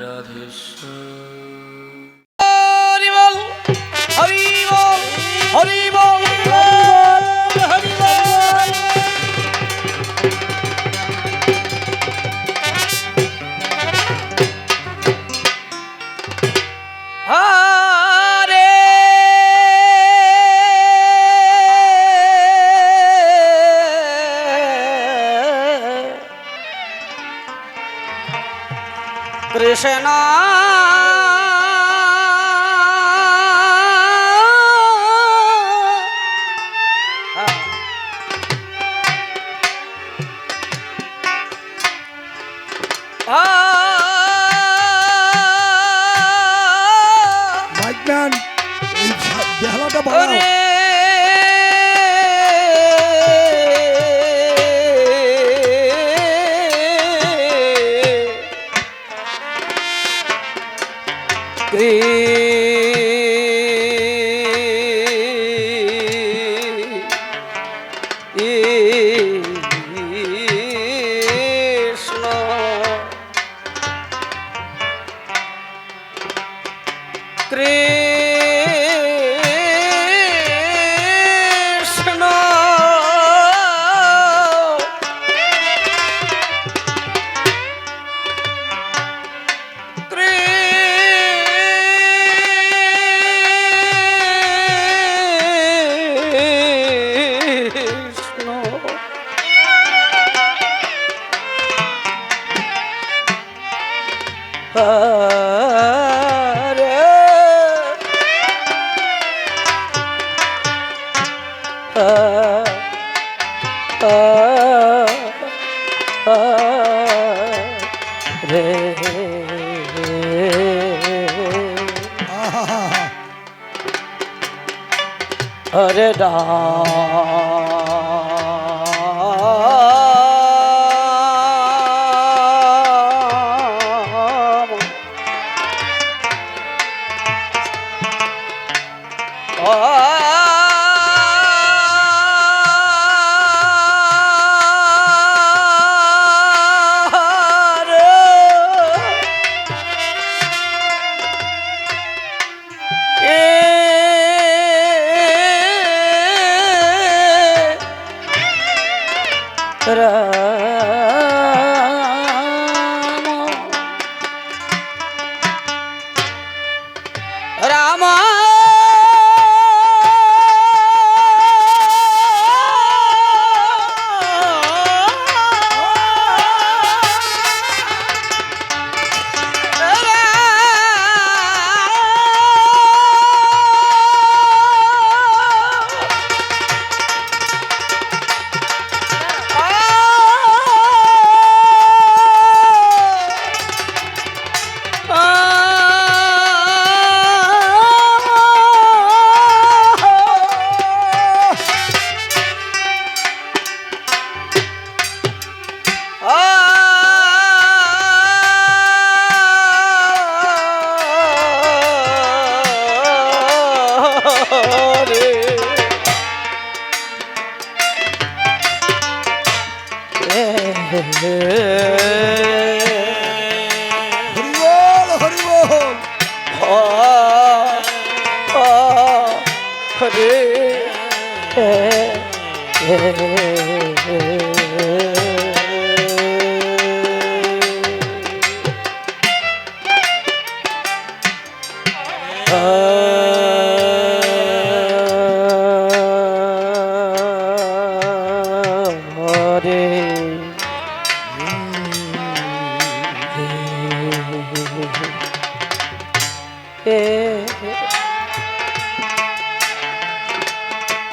Radheshwar Krishna mic man Krishna আহা হরে রাম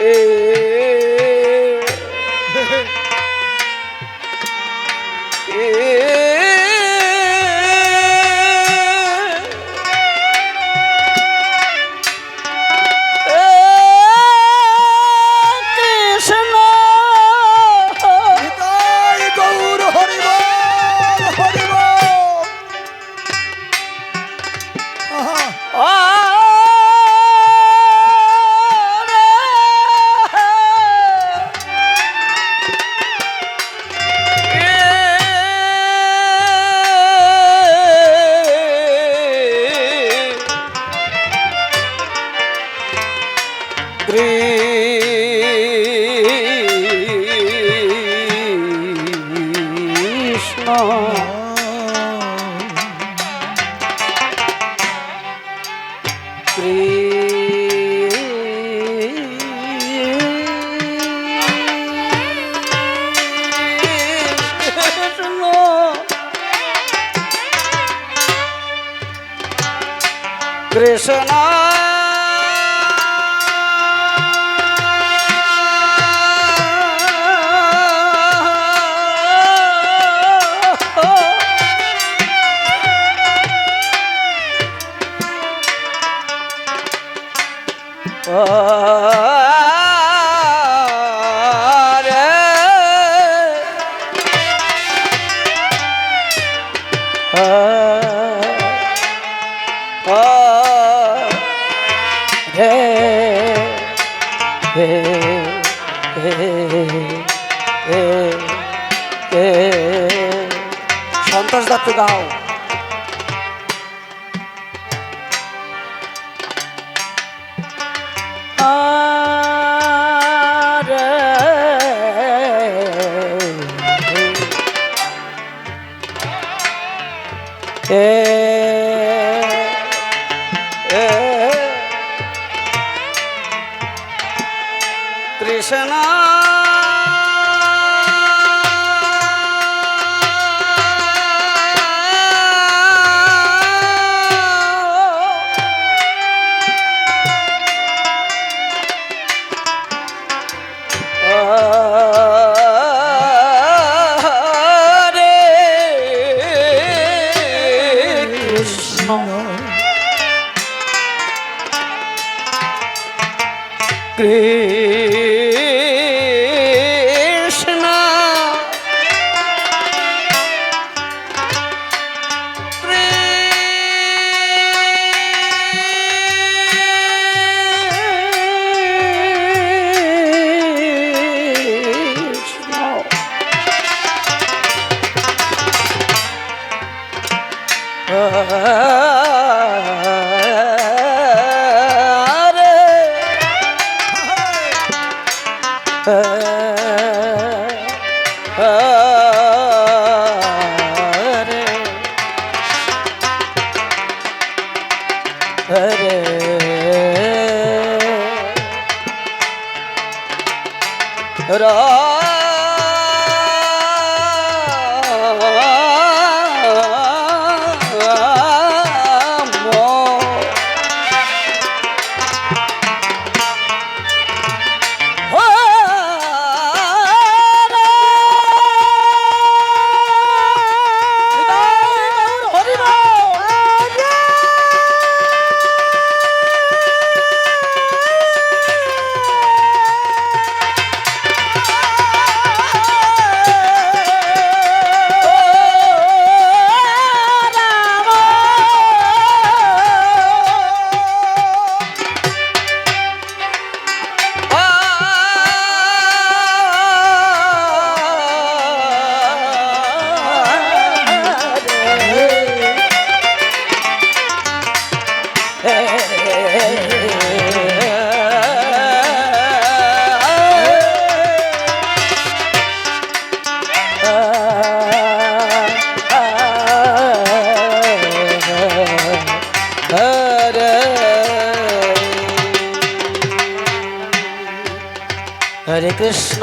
কৃষ্ণ সন্তোষ দত্ত গাও। Krishna Ram Krishna.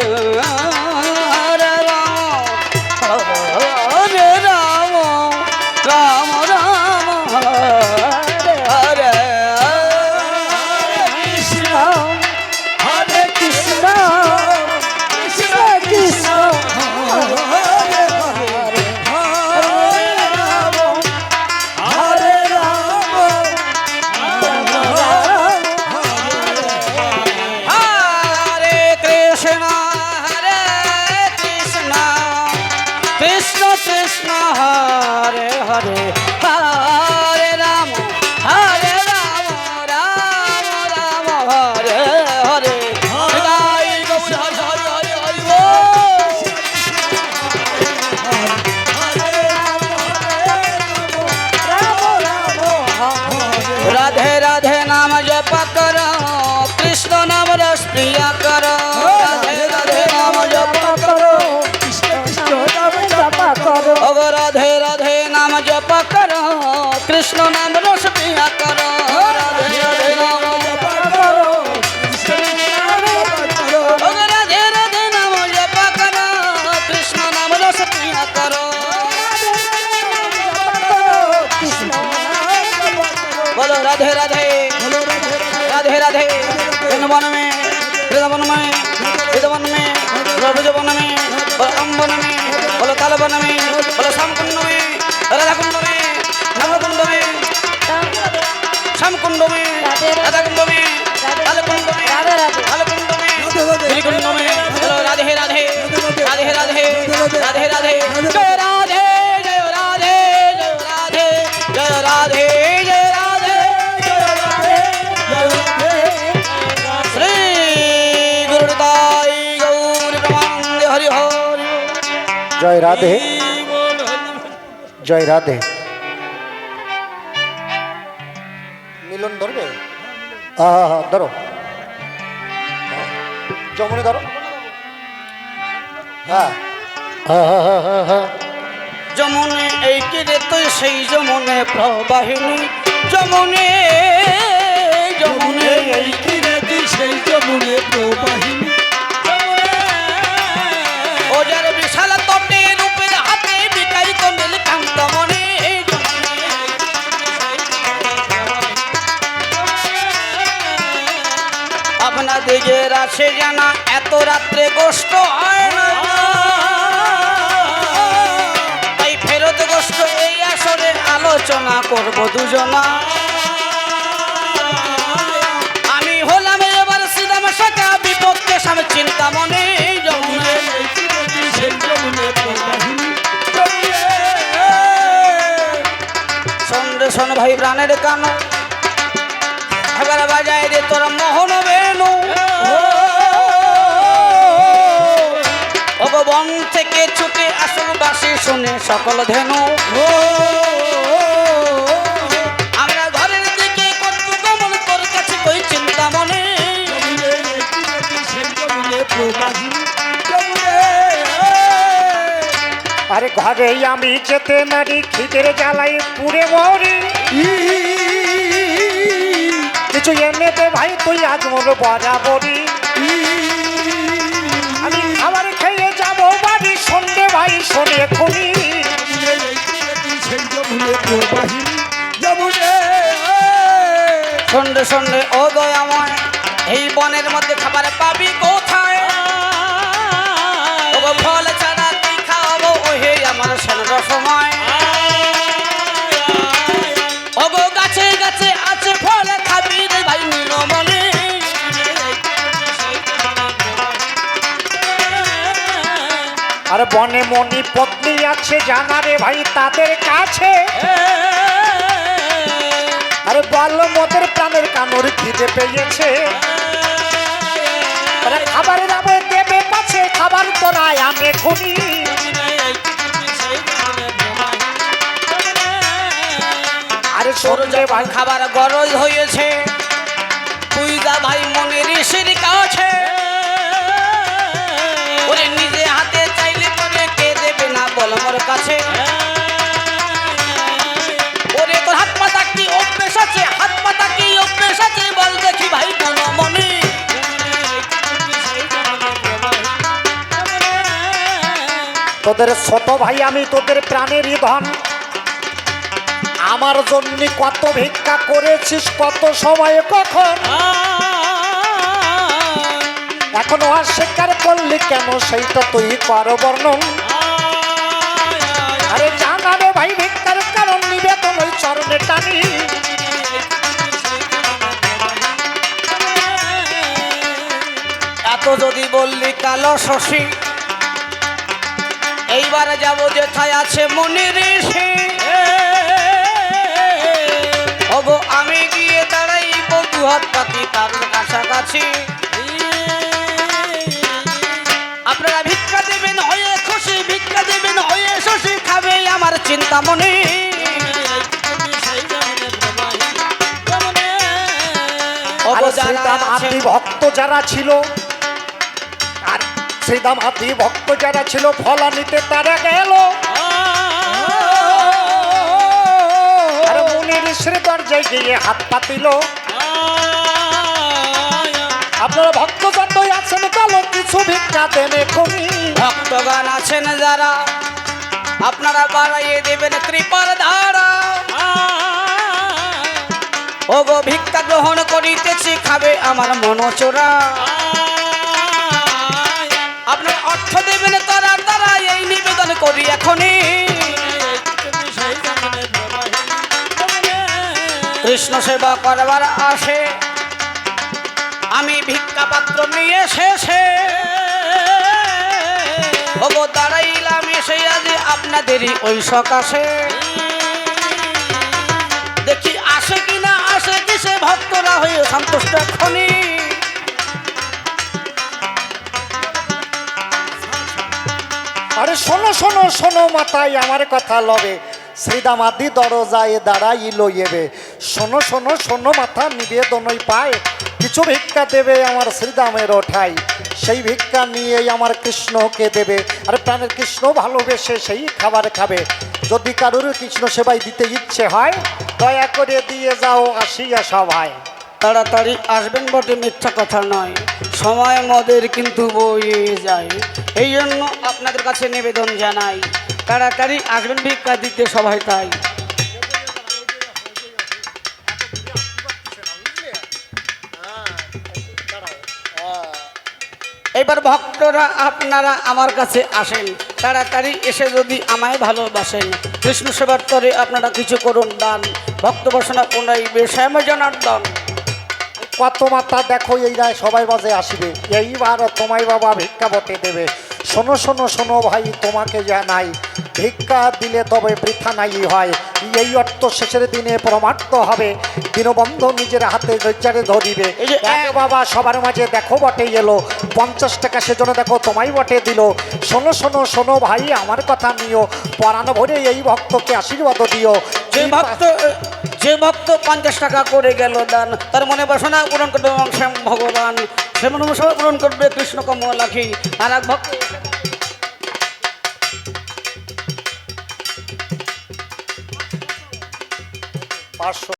Yeah. হরে কৃষ্ণ নাম রস পিয়া কর বলো রাধে রাধে। রাধে রাধে। বৃন্দাবন মে বৃন্দাবন মে বৃন্দাবন মে রবজবন মে বলো মে বলো সম্পূর্ণ राधे राधे राधे राधे राधे राधे जय राधे जय राधे जय राधे जय राधे श्री गौर जय राधे जय राधे হ্যাঁ হ্যাঁ ধরো। জমনে ধরো। হ্যাঁ। হ্যাঁ হ্যাঁ হ্যাঁ হ্যাঁ হ্যাঁ। যমনে এই কিরে তুই? সেই যমনে প্রবাহিনী। যমনে যমনে। এই গোষ্ঠ হয় না। তাই ফেরত গোষ্ঠ এই আসরে আলোচনা করব দুজনা। আমি হলাম এবার শ্রীরাম শাখা বিপক্ষে সামনে চিন্তা মনে। শোন ভাই প্রাণের কান এবার বাজায় রে তোর মোহন বেনু। ভগবান থেকে ছুটে আসল বাসি শুনে সকল ধেনু। আমরা ঘরের দিকে কত গমন তোর কাছে কই চিন্তা মনে। আরে ঘরে আমি যেতে নারি খিদের জ্বালাই পুড়ে মরি। কিছু এনে দে ভাই তুই আজ মোর বরাবরি আমি বাড়ি ভাই শোনে খুনি সন্ধ্যে সন্ধ্যে ও দয়াময় এই বনের মধ্যে খাবার পাবি কোথায়? ফল ছাড়া তুই খাব হে আমার সন্ধ্যা সময়। আর বনে মনি পত্নী আছে জানা রে ভাই তাদের কাছে। আরে বল মোদের প্রাণের কানুর খিদে পেয়েছে। আরে খাবার দামে দেবে পাছে খাবার তোরাই আমি খুনি আরে যখন ভাই। খাবার গরজ হয়েছে। তুই যা ভাই মনের ঋষির কাছে। বল মোর কাছে। ওরে কি ভাই তোদের ছোট ভাই, আমি তোদের প্রাণেরই ধন। আমার জন্য কত ভিক্ষা করেছিস, কত সময় কখন? এখন আর স্বীকার করলি কেন? সেইটা তুই কর বর্ণন তাই ভিক্ষার কারণ নিবেদন ওই চরণে টানি। এত যদি বললি কাল শশী, এইবার যাব যেথায় আছে মনি ঋষি। ওগো, আমি গিয়ে দাঁড়াই হাত পাতি তার কাছাকাছি। আপনারা ভিক্ষা দেবেন হয়ে খুশি, ভিক্ষা দেবেন হয়ে শশী। যাবে আমার চিন্তা মনে আদি ভক্ত যারা ছিল আর শ্রীদাম আদি ভক্ত যারা ছিল ফলা নিতে তারা গেল। আর মুনির শ্রী হাত পাতিল। আপনারা ভক্ত যতই আছেন কালো কিছু ভিক্ষা দেনে কমি ভক্তগণ আছেন যারা আপনারা বাড়াইয়ে দেবেন কৃপার ধারা। ও গো ভিক্ষা গ্রহণ করিতেছি, খাবে আমার মনোচোরা। আপনার অর্থ দেবেন তারা তারা এই নিবেদন করি এখনই। কৃষ্ণ সেবা করবার আসে। আমি ভিক্ষা পাত্র নিয়ে শেষে। ওগো দাঁড়াইলাম এসে আজ আপনাদেরই ওই সকাশে। দেখি আসে কি না আসে কি সে ভক্তরা হয়ে সন্তুষ্ট এখনই আরে শোনো শোনো শোনো মাতাই, আমার কথা লবে। শ্রীদাম আদি দরজায় দাঁড়াইল এবে। শোনো শোনো শোনো মাথা নিবেদনই পায়। কিছু ভিক্ষা দেবে আমার শ্রীদামের ওঠাই। সেই ভিক্ষা নিয়েই আমার কৃষ্ণকে দেবে। আর প্রাণের কৃষ্ণ ভালোবেসে সেই খাবার খাবে। যদি কারোর কৃষ্ণ সেবাই দিতে ইচ্ছে হয়, দয়া করে দিয়ে যাও আসিয়া সবাই তাড়াতাড়ি আসবেন বটে, মিথ্যা কথা নয়। সময় মদের কিন্তু বয়ে যায়। এই জন্য আপনাদের কাছে নিবেদন জানাই। তাড়াতাড়ি আসবেন ভিক্ষা দিতে সবাই তাই। এবার ভক্তরা, আপনারা আমার কাছে আসেন। তাড়াতাড়ি এসে যদি আমায় ভালোবাসেন কৃষ্ণ সেবার তরে আপনারা কিছু করুন দান, ভক্ত বাসনা পুনরাইবে শ্যাম জনার্দন কত মাত্রা দেখো, এই রায় সবাই বাজে আসিবে। এইবার তোমায় বাবা ভিক্ষা বটে দেবে। শোনো শোনো শোনো ভাই, তোমাকে জানাই ভিক্ষা দিলে তবে বৃথা নাই হয়। এই অর্থ শেষের দিনে প্রমাণিত হবে। দীনবন্ধ নিজের হাতে রজ্জারে ধরিবে এই যে এক বাবা সবার মাঝে দেখো বটে এলো। পঞ্চাশ টাকা সেজন্য দেখো তোমায় বটে দিল। শোনো শোনো শোনো ভাই আমার কথা নিও। পরাণ ভরে এই ভক্তকে আশীর্বাদ দিও। যে ভক্ত যে ভক্ত পঞ্চাশ টাকা করে গেল দান তার মনে বাসনা পূরণ করবে শ্যাম ভগবান। সে মনে বাসনা পূরণ করবে কৃষ্ণ কমলাখি আর এক ভক্ত পাঁচশো